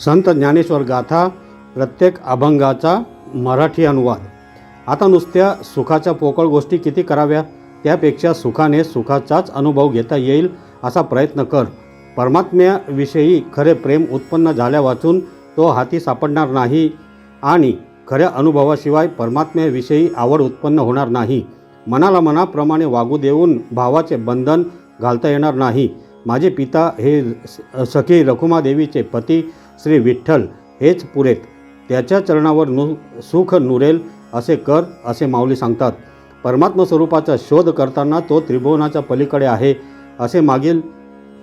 संत ज्ञानेश्वर गाथा प्रत्येक अभंगाचा मराठी अनुवाद. आता नुसत्या सुखाच्या पोकळ गोष्टी किती कराव्या? त्यापेक्षा सुखाने सुखाचाच अनुभव घेता येईल असा प्रयत्न कर. परमात्म्याविषयी खरे प्रेम उत्पन्न झाल्या वाचून तो हाती सापडणार नाही आणि खऱ्या अनुभवाशिवाय परमात्म्याविषयी आवड उत्पन्न होणार नाही. मनाला मनाप्रमाणे वागू देऊन भावाचे बंधन घालता येणार नाही. माझे पिता हे स- सखी रखुमादेवीचे पती श्री विठ्ठल हेच पुरेत. त्याच्या चरणावर नु सुख नुरेल असे कर असे माऊली सांगतात. परमात्म स्वरूपाचा शोध करताना तो त्रिभुवनाच्या पलीकडे आहे असे मागील.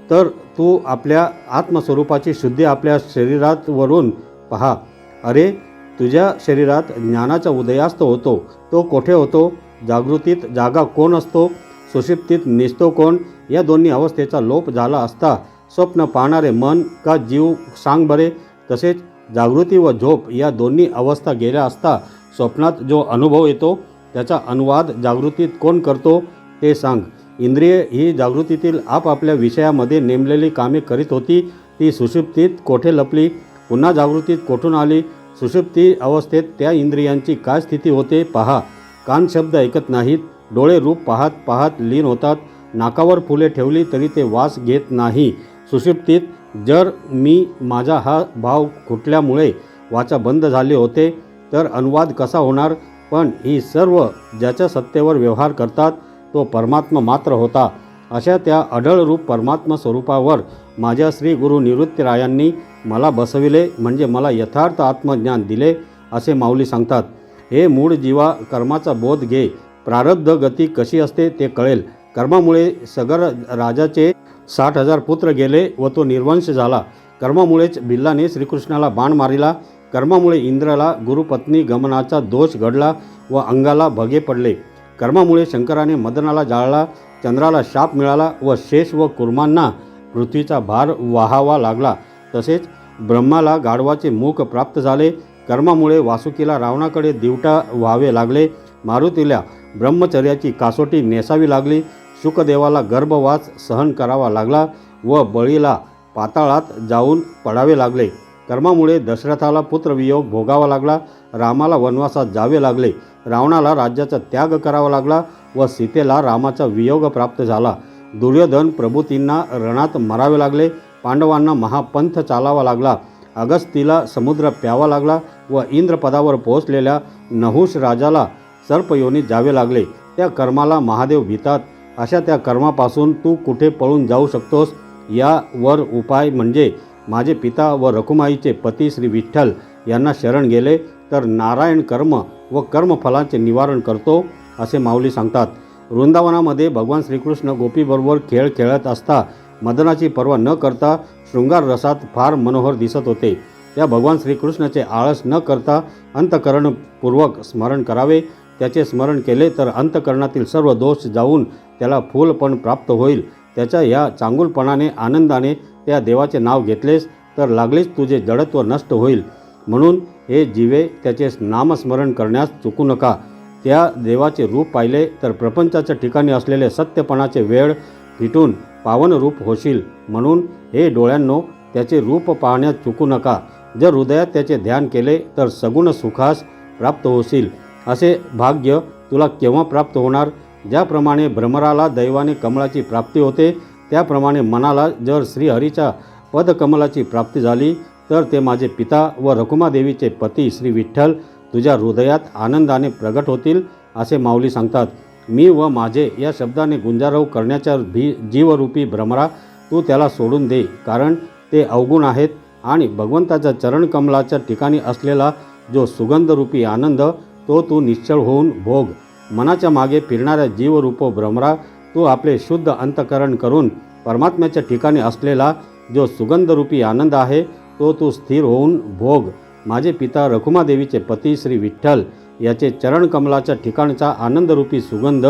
तर तू आपल्या आत्मस्वरूपाची शुद्धी आपल्या शरीरात वरून पहा. अरे तुझ्या शरीरात ज्ञानाचा उदयास्त होतो. तो कोठे होतो? जागृतीत जागा कोण असतो? सुषिप्तीत निसतो कोण? या दोन्ही अवस्थेचा लोप झाला असता स्वप्न पाहणारे मन का जीव सांग बरे? तसेच जागृती व झोप या दोन्ही अवस्था गेल्या असता स्वप्नात जो अनुभव येतो त्याचा अनुवाद जागृतीत कोण करतो ते सांग. इंद्रिय ही जागृतीतील आपापल्या विषयामध्ये नेमलेली कामे करीत होती ती सुषुप्तीत कोठे लपली? पुन्हा जागृतीत कोठून आली? सुषुप्ती अवस्थेत त्या इंद्रियांची काय स्थिती होते पहा. कान शब्द ऐकत नाहीत डोळे रूप पाहत पाहत लीन होतात नाकावर फुले ठेवली तरी ते वास घेत नाही. सुशिप्तीत जर मी माझा हा भाव खुटल्यामुळे वाचा बंद झाले होते तर अनुवाद कसा होणार? पण ही सर्व ज्याच्या सत्तेवर व्यवहार करतात तो परमात्मा मात्र होता. अशा त्या अढळ रूप परमात्मा स्वरूपावर माझ्या श्री गुरु निवृत्तीरायांनी मला बसविले म्हणजे मला यथार्थ आत्मज्ञान दिले असे माऊली सांगतात. हे मूळ जीवा कर्माचा बोध घे. प्रारब्ध गती कशी असते ते कळेल. कर्मामुळे सगर राजाचे साठ हजार पुत्र गेले व तो निर्वंश झाला. कर्मामुळेच बिल्लाने श्रीकृष्णाला बाण मारिला. कर्मामुळे इंद्राला गुरुपत्नी गमनाचा दोष घडला व अंगाला भगे पडले. कर्मामुळे शंकराने मदनाला जाळला. चंद्राला शाप मिळाला व शेष व कुर्मांना पृथ्वीचा भार वाहावा लागला. तसेच ब्रह्माला गाढवाचे मुख प्राप्त झाले. कर्मामुळे वासुकीला रावणाकडे दिवटा व्हावे लागले. मारुतीला ब्रह्मचर्याची कासोटी नेसावी लागली. शुकदेवाला गर्भवास सहन करावा लागला व बळीला पाताळात जाऊन पडावे लागले. कर्मामुळे दशरथाला पुत्रवियोग भोगावा लागला. रामाला वनवासात जावे लागले. रावणाला राज्याचा त्याग करावा लागला व सीतेला रामाचा वियोग प्राप्त झाला. दुर्योधन प्रभूतींना रणात मरावे लागले. पांडवांना महापंथ चालावा लागला. अगस्तीला समुद्र प्यावा लागला व इंद्रपदावर पोहोचलेल्या नहुष राजाला सर्पयोनीत जावे लागले. त्या कर्माला महादेव भीतात. अशा त्या कर्मापासून तू कुठे पळून जाऊ शकतोस यावर उपाय म्हणजे माझे पिता व रखुमाईचे पती श्री विठ्ठल यांना शरण गेले तर नारायण कर्म व कर्मफलांचे निवारण करतो असे माऊली सांगतात. वृंदावनामध्ये भगवान श्रीकृष्ण गोपीबरोबर खेळ खेळत असता मदनाची पर्वा न करता शृंगार रसात फार मनोहर दिसत होते. त्या भगवान श्रीकृष्णाचे आळस न करता अंतकरणपूर्वक स्मरण करावे त्याचे स्मरण केले तर अंतकरणातील सर्व दोष जाऊन त्याला फूलपण प्राप्त होईल. त्याच्या या चांगुलपणाने आनंदाने त्या देवाचे नाव घेतलेस तर लागलीच तुझे जडत्व नष्ट होईल. म्हणून हे जीवे त्याचे नामस्मरण करण्यास चुकू नका. त्या देवाचे रूप पाहिले तर प्रपंचाच्या ठिकाणी असलेले सत्यपणाचे वेळ फिटून पावन रूप होशील. म्हणून हे डोळ्यांनो त्याचे रूप पाहण्यास चुकू नका. जर हृदयात त्याचे ध्यान केले तर सगुण सुखास प्राप्त होशील. असे भाग्य तुला केव्हा प्राप्त होणार? ज्याप्रमाणे भ्रमराला दैवाने कमळाची प्राप्ती होते त्याप्रमाणे मनाला जर श्रीहरीच्या पदकमलाची प्राप्ती झाली तर ते माझे पिता व रखुमादेवीचे पती श्री विठ्ठल तुझ्या हृदयात आनंदाने प्रगट होतील असे माऊली सांगतात. मी व माझे या शब्दाने गुंजारव करण्याच्या भी जीवरूपी भ्रमरा तू त्याला सोडून दे कारण ते अवगुण आहेत आणि भगवंताच्या चरणकमलाच्या ठिकाणी असलेला जो सुगंधरूपी आनंद तो तू निश्चळ होऊन भोग. मनाच्या मागे फिरणाऱ्या जीवरूप भ्रमरा तू आपले शुद्ध अंतकरण करून परमात्म्याच्या ठिकाणी असलेला जो सुगंधरूपी आनंद आहे तो तू स्थिर होऊन भोग. माझे पिता रखुमादेवीचे पती श्री विठ्ठल याचे चरणकमलाच्या ठिकाणचा आनंदरूपी सुगंध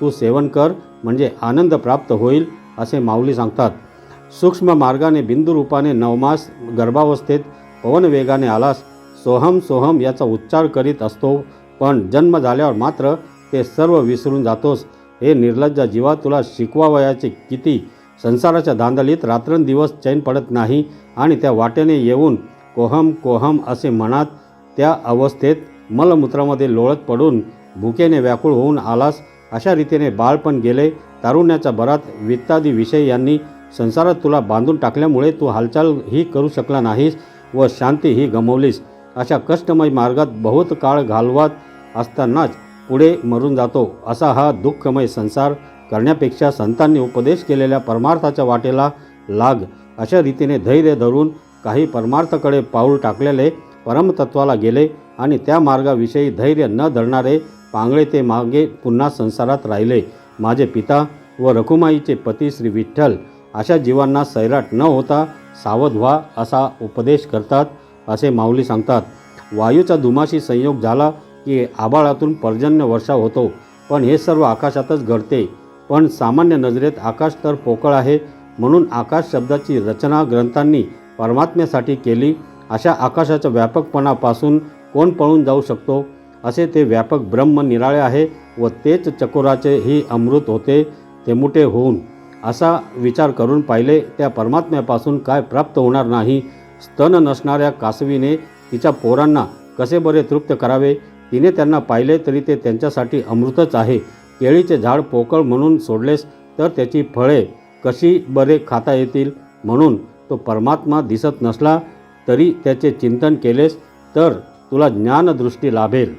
तू सेवन कर म्हणजे आनंद प्राप्त होईल असे माऊली सांगतात. सूक्ष्म मार्गाने बिंदुरूपाने नवमास गर्भावस्थेत पवनवेगाने आलास सोहम सोहम याचा उच्चार करीत असतो पण जन्म झाल्यावर मात्र ते सर्व विसरून जातोस. हे निर्लज्जा जीवा तुला शिकवावयाचे किती? संसाराच्या धांदलीत रात्रंदिवस चैन पडत नाही आणि त्या वाटेने येऊन कोहम कोहम असे म्हणत त्या अवस्थेत मलमूत्रामध्ये लोळत पडून भुकेने व्याकुळ होऊन आलास. अशा रीतीने बाळपण गेले. तारुण्याच्या भरात वित्तादी विषय यांनी संसारात तुला बांधून टाकल्यामुळे तू हालचाल ही करू शकला नाहीस व शांती ही गमवलीस. अशा कष्टमय मार्गात बहुत काळ घालवत असतानाच पुढे मरून जातो. असा हा दुःखमय संसार करण्यापेक्षा संतांनी उपदेश केलेल्या परमार्थाच्या वाटेला लाग. अशा रीतीने धैर्य धरून काही परमार्थाकडे पाऊल टाकलेले परमतत्वाला गेले आणि त्या मार्गाविषयी धैर्य न धरणारे पांगळे ते मागे पुन्हा संसारात राहिले. माझे पिता व रखुमाईचे पती श्री विठ्ठल अशा जीवांना सैराट न होता सावध व्हा असा उपदेश करतात. असे माऊली सांगतात वायूचा धुमाशी संयोग झाला की आबाळातून पर्जन्य वर्षा होतो. पण हे सर्व आकाशातच घडते. पण सामान्य नजरेत आकाश तर पोकळ आहे. म्हणून आकाश शब्दाची रचना ग्रंथांनी परमात्म्यासाठी केली. अशा आकाशाच्या व्यापकपणापासून कोण पळून जाऊ शकतो? असे ते व्यापक ब्रह्म निराळे आहे व तेच चकोराचे ही अमृत होते ते मोठे होऊन. असा विचार करून पाहिले त्या परमात्म्यापासून काय प्राप्त होणार नाही? स्तन नसणाऱ्या कासवीने तिच्या पोरांना कसे बरे तृप्त करावे? तिने त्यांना पाहिले तरी ते त्यांच्यासाठी अमृतच आहे. केळीचे झाड पोकळ म्हणून सोडलेस तर त्याची फळे कशी बरे खाता येतील? म्हणून तो परमात्मा दिसत नसला तरी त्याचे चिंतन केलेस तर तुला ज्ञानदृष्टी लाभेल.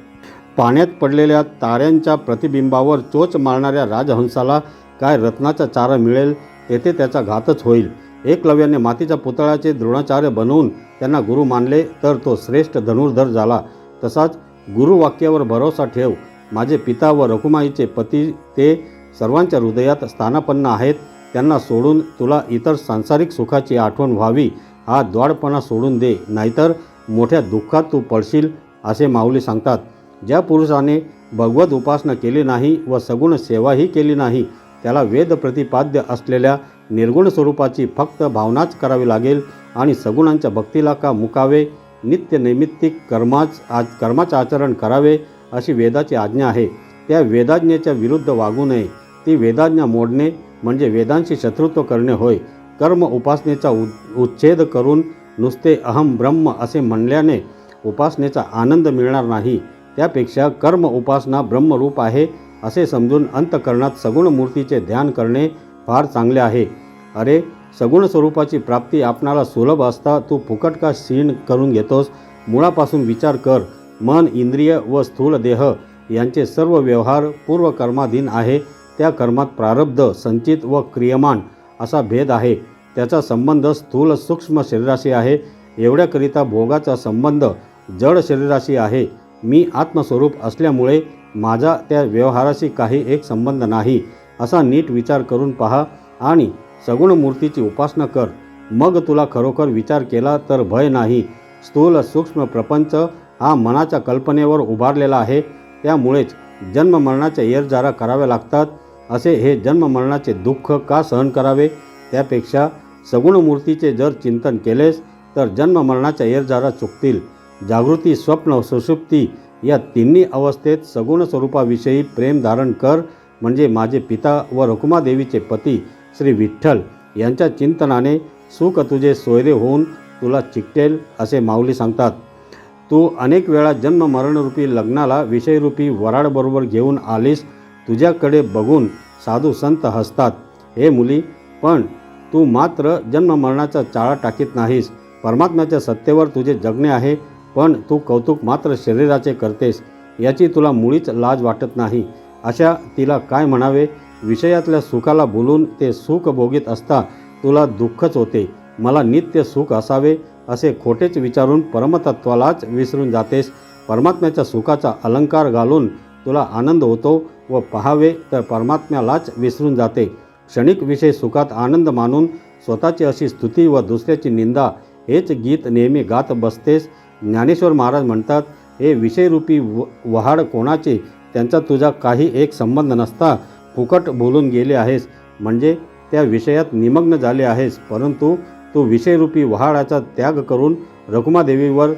पाण्यात पडलेल्या ताऱ्यांच्या प्रतिबिंबावर चोच मारणाऱ्या राजहंसाला काय रत्नाचा चारा मिळेल? तेथे त्याचा घातच होईल. एकलव्याने मातीच्या पुतळ्याचे द्रोणाचार्य बनवून त्यांना गुरु मानले तर तो श्रेष्ठ धनुर्धर झाला. तसाच गुरुवाक्यावर भरोसा ठेव. माझे पिता व रखुमाईचे पती ते सर्वांच्या हृदयात स्थानापन्न आहेत. त्यांना सोडून तुला इतर सांसारिक सुखाची आठवण व्हावी. हा द्वाडपणा सोडून दे. नाहीतर मोठ्या दुःखात तू पडशील असे माऊली सांगतात. ज्या पुरुषाने भगवत उपासना केली नाही व सगुण सेवाही केली नाही त्याला वेद प्रतिपाद्य असलेल्या निर्गुण स्वरूपाची फक्त भावनाच करावी लागेल आणि सगुणांच्या भक्तीला का मुकावे? नित्य नैमित्तिक कर्माच आज कर्माचे आचरण करावे अशी वेदाची आज्ञा आहे. त्या वेदाज्ञेच्या विरुद्ध वागू नये. ती वेदाज्ञा मोडणे म्हणजे वेदांशी शत्रुत्व करणे होय. कर्म उपासनेचा उ उच्छेद करून नुसते अहम ब्रह्म असे म्हणल्याने उपासनेचा आनंद मिळणार नाही. त्यापेक्षा कर्म उपासना ब्रह्मरूप आहे असे समजून अंतकरणात सगुण मूर्तीचे ध्यान करणे फार चांगले आहे. अरे सगुण स्वरूपाची प्राप्ती आपणाला सुलभ असता तू फुकट का क्षीण करून घेतोस? मुळापासून विचार कर. मन इंद्रिय व स्थूल देह यांचे सर्व व्यवहार पूर्वकर्माधीन आहे. त्या कर्मात प्रारब्ध संचित व क्रियमान असा भेद आहे. त्याचा संबंध स्थूल सूक्ष्म शरीराशी आहे. एवढ्याकरिता भोगाचा संबंध जड शरीराशी आहे. मी आत्मस्वरूप असल्यामुळे माझा त्या व्यवहाराशी काही एक संबंध नाही. असा नीट विचार करून पहा आणि सगुण मूर्तीची उपासना कर. मग तुला खरोखर विचार केला तर भय नाही. स्थूल सूक्ष्म प्रपंच हा मनाच्या कल्पनेवर उभारलेला आहे. त्यामुळेच जन्ममरणाच्या येरजारा कराव्या लागतात. असे हे जन्ममरणाचे दुःख का सहन करावे? त्यापेक्षा सगुण मूर्तीचे जर चिंतन केलेस तर जन्ममरणाच्या येरजारा चुकतील. जागृती स्वप्न सुषुप्ती या तिन्ही अवस्थेत सगुण स्वरूपाविषयी प्रेम धारण कर. म्हणजे माझे पिता व रुक्मादेवीचे पती श्री विठ्ठल यांच्या चिंतनाने सुख तुझे सोयरे होऊन तुला चिकटेल असे माऊली सांगतात. तू अनेक वेळा जन्म मरणरूपी लग्नाला विषयरूपी वराडबरोबर घेऊन आलीस तुझ्याकडे बघून साधू संत हसतात. हे मुली पण तू मात्र जन्म मरणाचा चाळा टाकीत नाहीस. परमात्म्याच्या सत्तेवर तुझे जगणे आहे पण तू कौतुक मात्र शरीराचे करतेस. याची तुला मुळीच लाज वाटत नाही. अशा तिला काय म्हणावे? विषयातल्या सुखाला बोलून ते सुख भोगीत असता तुला दुःखच होते. मला नित्य सुख असावे असे खोटेच विचारून परमतत्वालाच विसरून जातेस. परमात्म्याच्या सुखाचा अलंकार घालून तुला आनंद होतो व पहावे तर परमात्म्यालाच विसरून जाते. क्षणिक विषय सुखात आनंद मानून स्वतःची अशी स्तुती व दुसऱ्याची निंदा हेच गीत नेहमी गात बसतेस. ज्ञानेश्वर महाराज म्हणतात हे विषयरूपी व वहाड कोणाचे? त्यांचा तुझा काही एक संबंध नसता फुकट बोलून गेले आहेस. म्हणजे त्या विषयात निमग्न झाले आहेस परंतु तू विषयरूपी वहाडाचा त्याग करून रखुमादेवीवर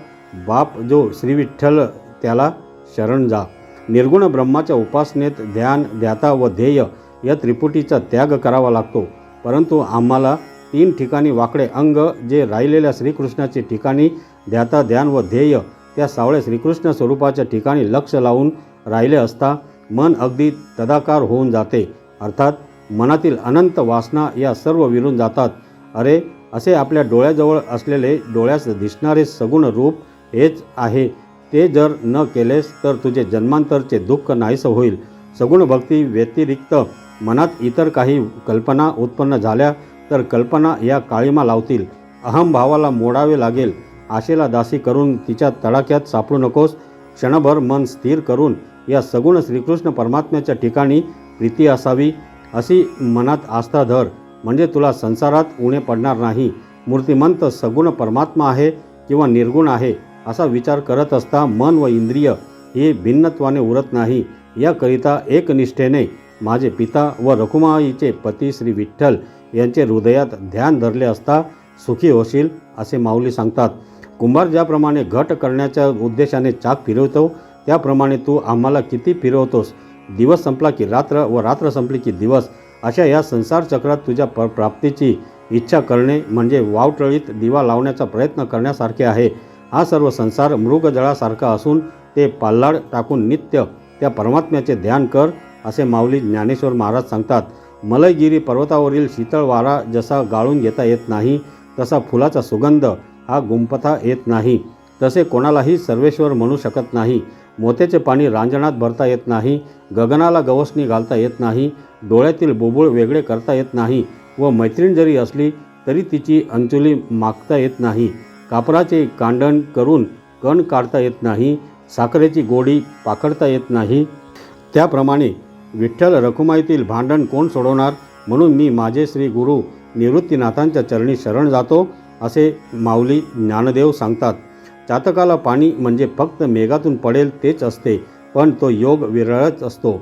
बाप जो श्रीविठ्ठल त्याला शरण जा. निर्गुण ब्रह्माच्या उपासनेत ध्यान ध्याता व ध्येय या त्रिपुटीचा त्याग करावा लागतो. परंतु आम्हाला तीन ठिकाणी वाकडे अंग जे राहिलेल्या श्रीकृष्णाचे ठिकाणी ध्याता ध्यान व ध्येय त्या सावळ्या श्रीकृष्ण स्वरूपाच्या ठिकाणी लक्ष लावून राहिले असता मन अगदी तदाकार होऊन जाते. अर्थात मनातील अनंत वासना या सर्व विरून जातात. अरे असे आपल्या डोळ्याजवळ असलेले डोळ्यास दिसणारे सगुण रूप हेच आहे. ते जर न केलेस तर तुझे जन्मांतरचे दुःख नाहीसं होईल. सगुण भक्ती व्यतिरिक्त मनात इतर काही कल्पना उत्पन्न झाल्या तर कल्पना या काळीमा लावतील. अहमभावाला मोडावे लागेल. आशेला दासी करून तिच्या तडाक्यात सापडू नकोस. क्षणभर मन स्थिर करून या सगुण श्रीकृष्ण परमात्म्याच्या ठिकाणी प्रीती असावी अशी मनात आस्था धर. म्हणजे तुला संसारात उणे पडणार नाही. मूर्तिमंत सगुण परमात्मा आहे किंवा निर्गुण आहे असा विचार करत असता मन व इंद्रिय हे भिन्नत्वाने उरत नाही. याकरिता एकनिष्ठेने माझे पिता व रखुमाईचे पती श्री विठ्ठल यांचे हृदयात ध्यान धरले असता सुखी होशील असे माऊली सांगतात. कुंभार ज्याप्रमाणे घट करण्याच्या उद्देशाने चाक फिरवतो त्याप्रमाणे तू आम्हाला किती फिरवतोस? दिवस संपला की रात्र व रात्र संपली की दिवस. अशा या संसार चक्रात तुझ्या प प्राप्तीची इच्छा करणे म्हणजे वावटळीत दिवा लावण्याचा प्रयत्न करण्यासारखे आहे. हा सर्व संसार मृगजळासारखा असून ते पाल्लाड टाकून नित्य त्या परमात्म्याचे ध्यान कर असे माऊली ज्ञानेश्वर महाराज सांगतात. मलयगिरी पर्वतावरील शीतळ वारा जसा गाळून घेता येत नाही तसा फुलाचा सुगंध हा गुंपता येत नाही. तसे कोणालाही सर्वेश्वर म्हणू शकत नाही. मोत्याचे पाणी रांजणात भरता येत नाही गगनाला गवसणी घालता येत नाही डोळ्यातील बुबुळ वेगळे करता येत नाही व मैत्रीण जरी असली तरी तिची अंचुली मागता येत नाही. कापराचे कांडण करून कण काढता येत नाही साखरेची गोडी पाकडता येत नाही. त्याप्रमाणे विठ्ठल रखुमाईतील भांडण कोण सोडवणार? म्हणून मी माझे श्री गुरु निवृत्तीनाथांच्या चरणी शरण जातो असे माऊली ज्ञानदेव सांगतात. चातकाला पाणी म्हणजे फक्त मेघातून पडेल तेच असते पण तो योग विरळच असतो.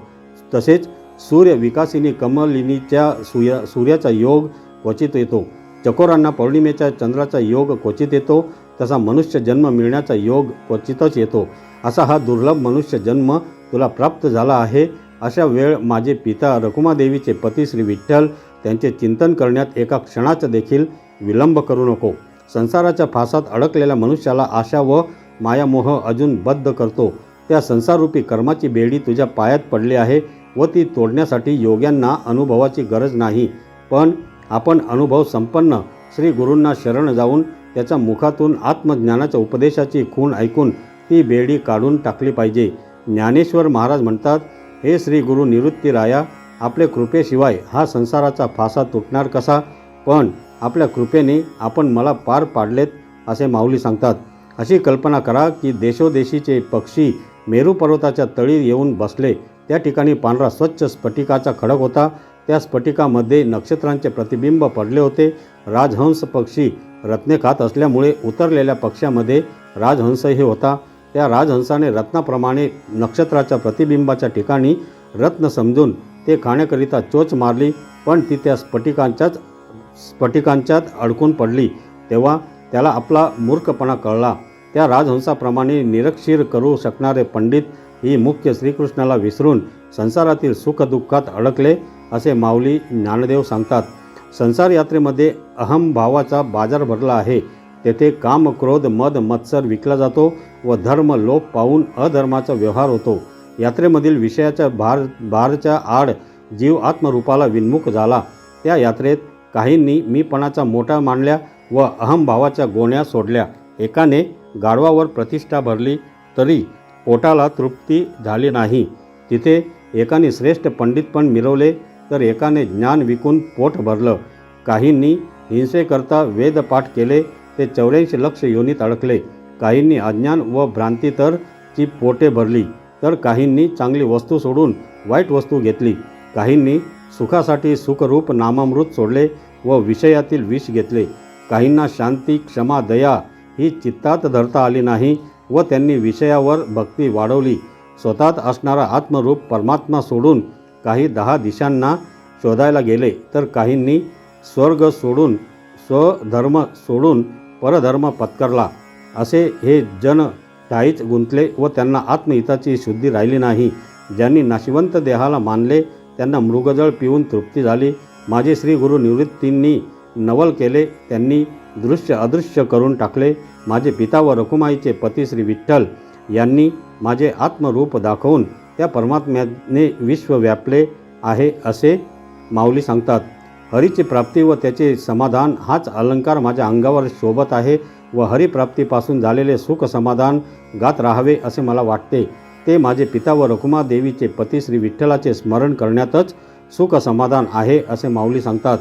तसेच सूर्य विकासिनी कमलिनीच्या सूर्य सूर्याचा योग क्वचित येतो. चकोरांना पौर्णिमेच्या चंद्राचा योग क्वचित येतो तसा मनुष्य जन्म मिळण्याचा योग क्वचितच येतो. असा हा दुर्लभ मनुष्य जन्म तुला प्राप्त झाला आहे अशा वेळ माझे पिता रकुमादेवीचे पती श्री विठ्ठल त्यांचे चिंतन करण्यात एका क्षणाचा देखील विलंब करू नको. संसाराच्या फासात अडकलेल्या मनुष्याला आशा व मायामोह अजून बद्ध करतो. त्या संसाररूपी कर्माची बेडी तुझ्या पायात पडली आहे व ती तोडण्यासाठी योग्यांना अनुभवाची गरज नाही. पण आपण अनुभव संपन्न श्री गुरूंना शरण जाऊन त्याच्या मुखातून आत्मज्ञानाच्या उपदेशाची खूण ऐकून ती बेडी काढून टाकली पाहिजे. ज्ञानेश्वर महाराज म्हणतात हे श्री गुरु निवृत्ती राया आपले कृपेशिवाय हा संसाराचा फासा तुटणार कसा? पण आपल्या कृपेने आपण मला पार पाडलेत असे माऊली सांगतात. अशी कल्पना करा की देशोदेशीचे पक्षी मेरू पर्वताच्या तळी येऊन बसले. त्या ठिकाणी पांढरा स्वच्छ स्फटिकाचा खडक होता. त्या स्फटिकामध्ये नक्षत्रांचे प्रतिबिंब पडले होते. राजहंस पक्षी रत्ने खात असल्यामुळे उतरलेल्या पक्ष्यामध्ये राजहंसही होता. त्या राजहंसाने रत्नाप्रमाणे नक्षत्राच्या प्रतिबिंबाच्या ठिकाणी रत्न समजून ते खाण्याकरिता चोच मारली पण ती त्या स्फटिकांच्याच स्फटिकांच्यात अडकून पडली तेव्हा त्याला आपला मूर्खपणा कळला. त्या राजहंसाप्रमाणे निरक्षीर करू शकणारे पंडित ही मुख्य श्रीकृष्णाला विसरून संसारातील सुखदुःखात अडकले असे माऊली ज्ञानदेव सांगतात. संसार यात्रेमध्ये अहमभावाचा बाजार भरला आहे. तेथे काम क्रोध मद मत्सर विकला जातो व धर्म लोप पाहून अधर्माचा व्यवहार होतो. यात्रेमधील विषयाच्या भार भारच्या आड जीव आत्मरूपाला विन्मुख झाला. त्या यात्रेत काहींनी मीपणाचा मोठा मांडल्या व अहमभावाच्या गोण्या सोडल्या. एकाने गाढवावर प्रतिष्ठा भरली तरी पोटाला तृप्ती झाली नाही. तिथे एकाने श्रेष्ठ पंडित पण मिरवले तर एकाने ज्ञान विकून पोट भरलं. काहींनी हिंसेकरता वेदपाठ केले ते चौऱ्याऐंशी लक्ष योनीत अडकले. काहींनी अज्ञान व भ्रांती तर ची पोटे भरली तर काहींनी चांगली वस्तू सोडून वाईट वस्तू घेतली. काहींनी सुखासाठी सुखरूप नामामृत सोडले व विषयातील विष घेतले. काहींना शांती क्षमा दया ही चित्तात धरता आली नाही व त्यांनी विषयावर भक्ती वाढवली. स्वतःत असणारा आत्मरूप परमात्मा सोडून काही दहा दिशांना शोधायला गेले तर काहींनी स्वर्ग सोडून स्वधर्म सोडून परधर्म पत्करला. असे हे जन ठाईच गुंतले व त्यांना आत्महिताची शुद्धी राहिली नाही. ज्यांनी नाशिवंत देहाला मानले त्यांना मृगजळ पिऊन तृप्ती झाली. माझे श्री गुरु निवृत्तींनी नवल केले. त्यांनी दृश्य अदृश्य करून टाकले. माझे पिता व रखुमाईचे पती श्री विठ्ठल यांनी माझे आत्मरूप दाखवून त्या परमात्म्याने विश्व व्यापले आहे असे माऊली सांगतात. हरीची प्राप्ती व त्याचे समाधान हाच अलंकार माझ्या अंगावर शोभत आहे व हरिप्राप्तीपासून झालेले सुख समाधान गात राहावे असे मला वाटते. ते माझे पिता व रखुमा देवीचे पती श्री विठ्ठलाचे स्मरण करण्यातच सुख समाधान आहे असे माऊली सांगतात.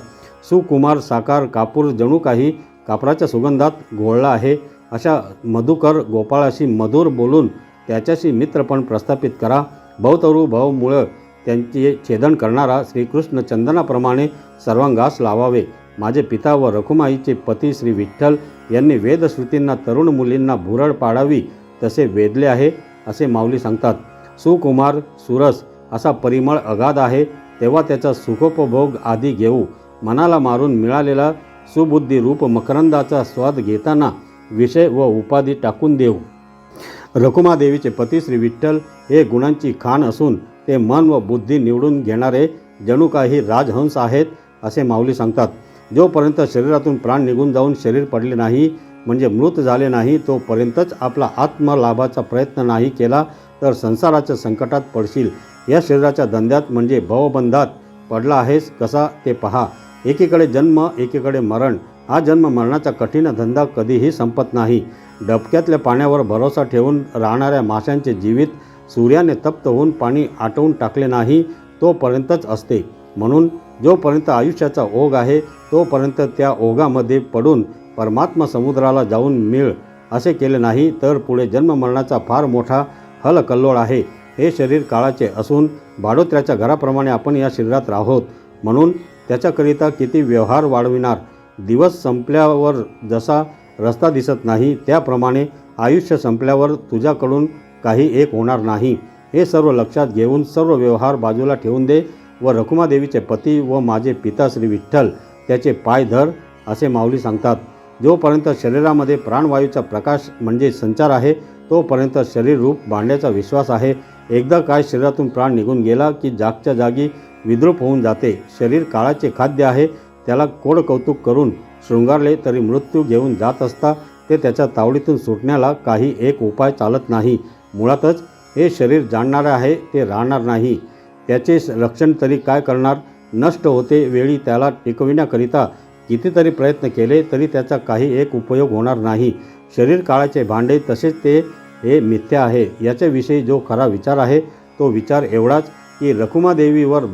सुकुमार साकार कापूर जणू काही कापराच्या सुगंधात घोळला आहे. अशा मधुकर गोपाळाशी मधुर बोलून त्याच्याशी मित्रपण प्रस्थापित करा. भवतरू त्यांचे छेदन करणारा श्रीकृष्ण चंदनाप्रमाणे सर्वांगास लावावे. माझे पिता व रखुमाईचे पती श्री विठ्ठल यांनी वेदश्रुतींना तरुण मुलींना भुरळ पाडावी तसे वेदले आहे. असे माऊली सांगतात सुकुमार सुरस असा परिमळ अगाध आहे तेव्हा त्याचा सुखोपभोग आधी घेऊ. मनाला मारून मिळालेला सुबुद्धी रूप मकरंदाचा स्वाद घेताना विषय व उपाधी टाकून देऊ. रखुमादेवीचे पती श्री विठ्ठल हे गुणांची खाण असून ते मन व बुद्धी निवडून घेणारे जणू काही राजहंस आहेत असे माऊली सांगतात. जोपर्यंत शरीरातून प्राण निघून जाऊन शरीर पडले नाही म्हणजे मृत झाले नाही तोपर्यंतच आपला आत्मलाभाचा प्रयत्न नाही केला तर संसाराच्या संकटात पडशील. या शरीराच्या धंद्यात म्हणजे भवबंधात पडला आहेस कसा ते पहा. एकीकडे जन्म एकीकडे मरण. हा जन्म मरणाचा कठीण धंदा कधीही संपत नाही. डबक्यातल्या पाण्यावर भरोसा ठेवून राहणाऱ्या माशांचे जीवित सूर्याने तप्त होऊन पाणी आटवून टाकले नाही तोपर्यंतच असते. म्हणून जोपर्यंत आयुष्याचा ओघ आहे तोपर्यंत त्या ओघामध्ये पडून परमात्मा समुद्राला जाऊन मिळ असे केले नाही तर पुढे जन्ममरणाचा फार मोठा हलकल्लोळ आहे. हे शरीर काळाचे असून भाडोत्र्याच्या घराप्रमाणे आपण या शरीरात राहोत. म्हणून त्याच्याकरिता किती व्यवहार वाढविणार? दिवस संपल्यावर जसा रस्ता दिसत नाही त्याप्रमाणे आयुष्य संपल्यावर तुझ्याकडून काही एक होणार नाही. हे सर्व लक्षात घेऊन सर्व व्यवहार बाजूला ठेवून दे व रखुमादेवीचे पती व माझे पिता श्री विठ्ठल. त्याचे पाय धर असे माऊली सांगतात. जोपर्यंत शरीरामध्ये प्राणवायूचा प्रकाश म्हणजे संचार आहे तोपर्यंत शरीर रूप बांधण्याचा विश्वास आहे. एकदा काय शरीरातून प्राण निघून गेला की जागच्या जागी विद्रूप होऊन जाते. शरीर काळाचे खाद्य आहे त्याला कोड कौतुक करून शृंगारले तरी मृत्यू घेऊन जात असता ते त्याच्या तावडीतून सुटण्याला काही एक उपाय चालत नाही. मुळातच हे शरीर जाणणारं आहे ते राहणार नाही. त्याचे रक्षण तरी काय करणार? नष्ट होते वेळी त्याला टिकविण्याकरिता कितीतरी प्रयत्न केले तरी त्याचा काही एक उपयोग होणार नाही. शरीर काळाचे भांडे तसेच ते हे मिथ्या आहे. याच्याविषयी जो खरा विचार आहे तो विचार एवढाच की रखुमादेवीवर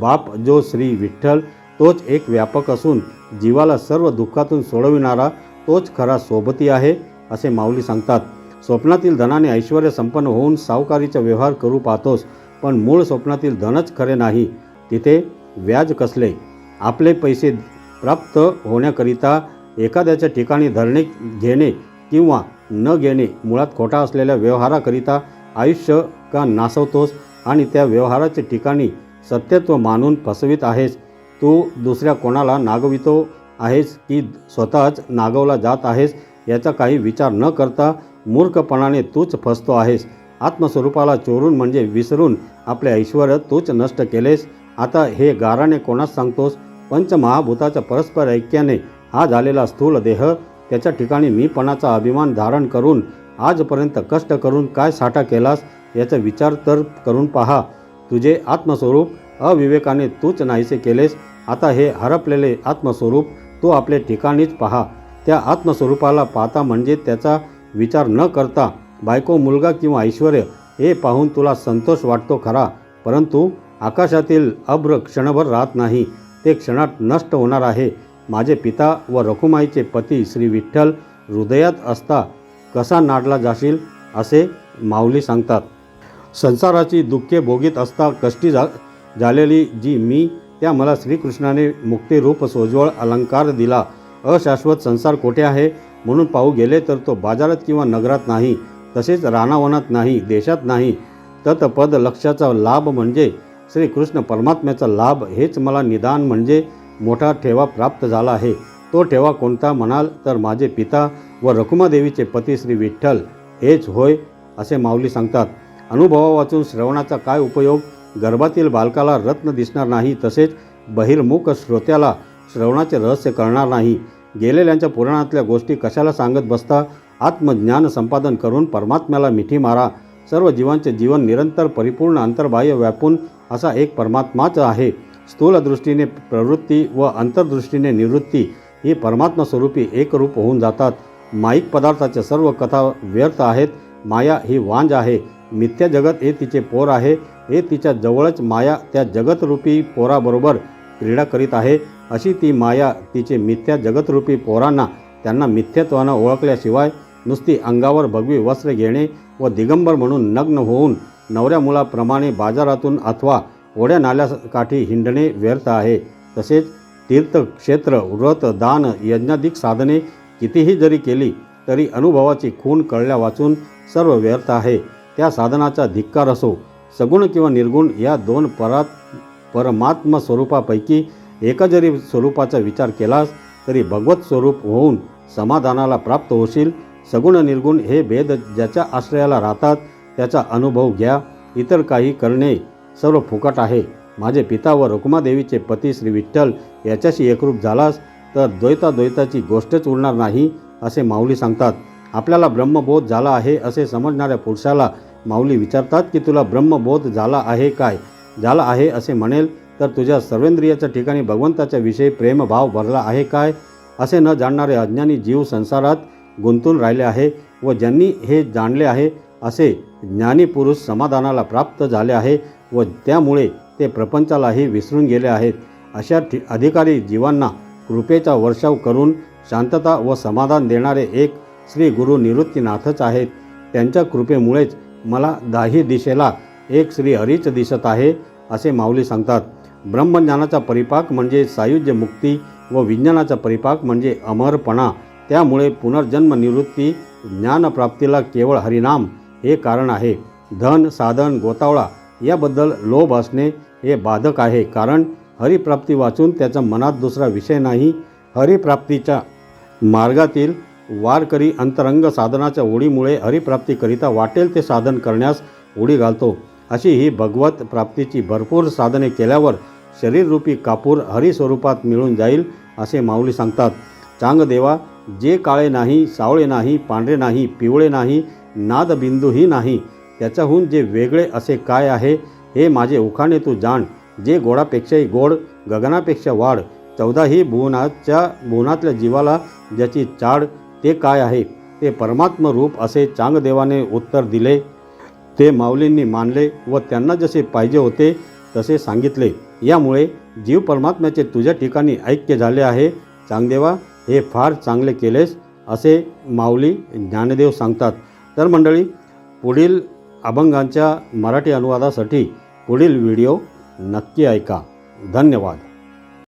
बाप जो श्री विठ्ठल तोच एक व्यापक असून जीवाला सर्व दुःखातून सोडविणारा तोच खरा सोबती आहे असे माऊली सांगतात. स्वप्नातील धनाने ऐश्वर संपन्न होऊन सावकारीचा व्यवहार करू पाहतोस पण मूळ स्वप्नातील धनच खरे नाही. तिथे व्याज कसले? आपले पैसे प्राप्त होण्याकरिता एखाद्याच्या ठिकाणी धरणे घेणे किंवा न घेणे मुळात खोटा असलेल्या व्यवहाराकरिता आयुष्य का नासवतोस आणि त्या व्यवहाराच्या ठिकाणी सत्यत्व मानून फसवीत आहेस? तू दुसऱ्या कोणाला नागवितो आहेस की स्वतःच नागवला जात आहेस? याचा काही विचार न करता मूर्खपणाने तूच फसतो आहेस. आत्मस्वरूपाला चोरून म्हणजे विसरून आपले ऐश्वर तूच नष्ट केलेस? आता हे गाराने कोणास सांगतोस? पंचमहाभूताच्या परस्पर ऐक्याने हा झालेला स्थूल देह त्याच्या ठिकाणी मीपणाचा अभिमान धारण करून आजपर्यंत कष्ट करून काय साठा केलास? याचा विचार तर करून पहा. तुझे आत्मस्वरूप अविवेकाने तूच नाहीसे केलेस. आता हे हरपलेले आत्मस्वरूप तू आपले ठिकाणीच पहा. त्या आत्मस्वरूपाला पाहता म्हणजे त्याचा विचार न करता बायको मुलगा किंवा ऐश्वर हे पाहून तुला संतोष वाटतो खरा. परंतु आकाशातील अभ्र क्षणभर राहत नाही. ते क्षणात नष्ट होणार आहे. माझे पिता व रखुमाईचे पती श्री विठ्ठल हृदयात असता कसा नाडला जाशील? असे माऊली सांगतात. संसाराची दुःखे भोगीत असता कष्टी जा झालेली जी मी त्या मला श्रीकृष्णाने मुक्तिरूप सोज्वळ अलंकार दिला. अशाश्वत संसार कोठे आहे? म्हणून पाहू गेले तर तो बाजारात किंवा नगरात नाही. तसेच रानावनात नाही देशात नाही. तत्पद लक्षाचा लाभ म्हणजे श्रीकृष्ण परमात्म्याचा लाभ हेच मला निदान म्हणजे मोठा ठेवा प्राप्त झाला आहे. तो ठेवा कोणता म्हणाल तर माझे पिता व रखुमादेवीचे पती श्री विठ्ठल. हेच होय असे माऊली सांगतात. अनुभवा वाचून श्रवणाचा काय उपयोग? गर्भातील बालकाला रत्न दिसणार नाही तसेच बहिर्मुख श्रोत्याला श्रवणाचे रहस्य कळणार नाही. गेलेल्यांच्या पुराणातल्या गोष्टी कशाला सांगत बसता? आत्मज्ञान संपादन करून परमात्म्याला मिठी मारा. सर्व जीवांचे जीवन निरंतर परिपूर्ण अंतर्बाह्य व्यापून असा एक परमात्माच आहे. स्थूल दृष्टीने प्रवृत्ती व अंतर्दृष्टीने निवृत्ती ही परमात्मा स्वरूपी एकरूप होऊन जातात. माईक पदार्थाच्या सर्व कथा व्यर्थ आहेत. माया ही वांज आहे. मिथ्या जगत हे तिचे पोर आहे. हे तिच्या जवळच माया त्या जगतरूपी पोराबरोबर क्रीडा करीत आहे. अशी ती माया तिचे मिथ्या जगतरूपी पोरांना त्यांना मिथ्यत्वानं ओळखल्याशिवाय नुसती अंगावर भगवी वस्त्र घेणे व दिगंबर म्हणून नग्न होऊन नवऱ्या मुलाप्रमाणे बाजारातून अथवा ओढ्या नाल्याकाठी हिंडणे व्यर्थ आहे. तसेच तीर्थक्षेत्र व्रत दान यज्ञाधिक साधने कितीही जरी केली तरी अनुभवाची खून कळल्या वाचून सर्व व्यर्थ आहे. त्या साधनाचा धिक्कार असो सगुण किंवा निर्गुण या दोन परात परमात्म स्वरूपापैकी एका जरी स्वरूपाचा विचार केलास तरी भगवत स्वरूप होऊन समाधानाला प्राप्त होशील. सगुण निर्गुण हे भेद ज्याच्या आश्रयाला राहतात त्याचा अनुभव घ्या. इतर काही करणे सर्व फुकट आहे. माझे पिता व रुक्मादेवीचे पती श्री विठ्ठल याच्याशी एकरूप झालास तर द्वैताद्वैताची गोष्टच उरणार नाही असे माऊली सांगतात. आपल्याला ब्रह्मबोध झाला आहे असे समजणाऱ्या पुरुषाला माऊली विचारतात की तुला ब्रह्मबोध झाला आहे काय? झाला आहे असे म्हणेल तर तुझ्या सर्वेंद्रियाच्या ठिकाणी भगवंताच्या विषयी प्रेमभाव भरला आहे काय? असे न जाणणारे अज्ञानी जीव संसारात गुंतून राहिले आहे व ज्यांनी हे जाणले आहे असे ज्ञानी पुरुष समाधानाला प्राप्त झाले आहे व त्यामुळे ते प्रपंचालाही विसरून गेले आहेत. अशा ठि अधिकारी जीवांना कृपेचा वर्षाव करून शांतता व समाधान देणारे एक श्री गुरु निवृत्तीनाथच आहेत. त्यांच्या कृपेमुळेच मला दाही दिशेला एक श्री हरीच दिसत आहे असे माऊली सांगतात. ब्रह्मज्ञानाचा परिपाक म्हणजे सायुज्य मुक्ती व विज्ञानाचा परिपाक म्हणजे अमरपणा. त्यामुळे पुनर्जन्म निवृत्ती ज्ञानप्राप्तीला केवळ हरिनाम हे कारण आहे. धन साधन गोतावळा याबद्दल लोभ असणे हे बाधक आहे. कारण हरिप्राप्ती वाचून त्याचा मनात दुसरा विषय नाही. हरिप्राप्तीच्या मार्गातील वारकरी अंतरंग साधनाच्या ओढीमुळे हरिप्राप्तीकरिता वाटेल ते साधन करण्यास उडी घालतो. अशी ही भगवत प्राप्तीची भरपूर साधने केल्यावर शरीररूपी कापूर हरिस्वरूपात मिळून जाईल असे माऊली सांगतात. चांगदेवा जे काळे नाही सावळे नाही पांढरे नाही पिवळे नाही नादबिंदूही नाही. त्याच्याहून जे वेगळे असे काय आहे हे माझे उखाणे तू जाण. जे गोडापेक्षाही गोड गगनापेक्षा वाढ. चौदाही भुवनाच्या भुवनातल्या जीवाला ज्याची चाड ते काय आहे? ते परमात्म रूप असे चांगदेवाने उत्तर दिले. ते माऊलींनी मानले व त्यांना जसे पाहिजे होते तसे सांगितले. यामुळे जीव परमात्म्याचे तुझ्या ठिकाणी ऐक्य झाले आहे. चांगदेवा हे फार चांगले केलेस असे माऊली ज्ञानदेव सांगतात. तर मंडळी पुढील अभंगांच्या मराठी अनुवादासाठी पुढील व्हिडिओ नक्की ऐका. धन्यवाद.